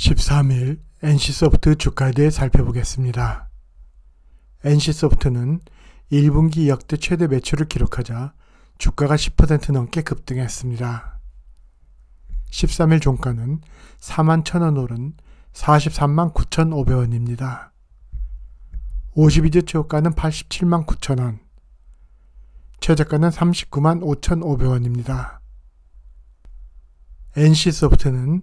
13일 NC소프트 주가에 대해 살펴보겠습니다. NC소프트는 1분기 역대 최대 매출을 기록하자 주가가 10% 넘게 급등했습니다. 13일 종가는 4만 1,000원 오른 43만 9,500원입니다. 52주 최고가는 87만 9,000원, 최저가는 39만 5,500원입니다. NC소프트는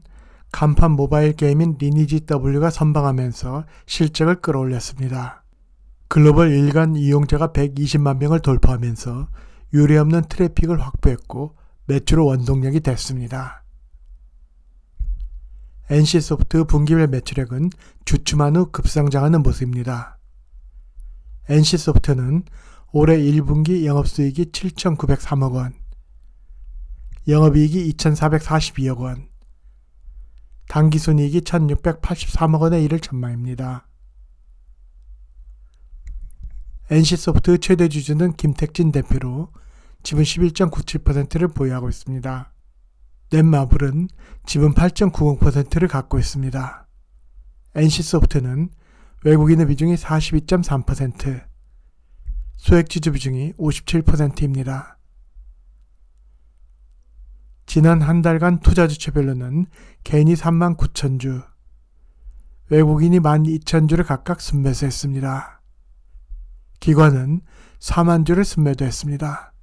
간판 모바일 게임인 리니지 W가 선방하면서 실적을 끌어올렸습니다. 글로벌 일간 이용자가 120만 명을 돌파하면서 유례없는 트래픽을 확보했고 매출 원동력이 됐습니다. NC소프트 분기별 매출액은 주춤한 후 급상장하는 모습입니다. NC소프트는 올해 1분기 영업수익이 7,903억 원, 영업이익이 2,442억 원, 당기순이익이 1,683억 원에 이를 전망입니다. NC소프트 최대 주주는 김택진 대표로 지분 11.97%를 보유하고 있습니다. 넷마블은 지분 8.90%를 갖고 있습니다. NC소프트는 외국인의 비중이 42.3%, 소액지주 비중이 57%입니다. 지난 한 달간 투자 주체별로는 개인이 3만 9천 주, 외국인이 1만 2천 주를 각각 순매수했습니다. 기관은 4만 주를 순매도했습니다.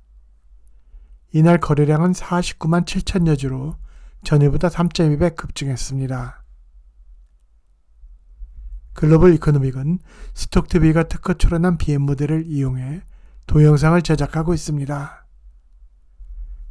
이날 거래량은 49만 7천여 주로 전일보다 3.2배 급증했습니다. 글로벌 이코노믹은 스톡TV가 특허 출원한 BM 모델을 이용해 동영상을 제작하고 있습니다.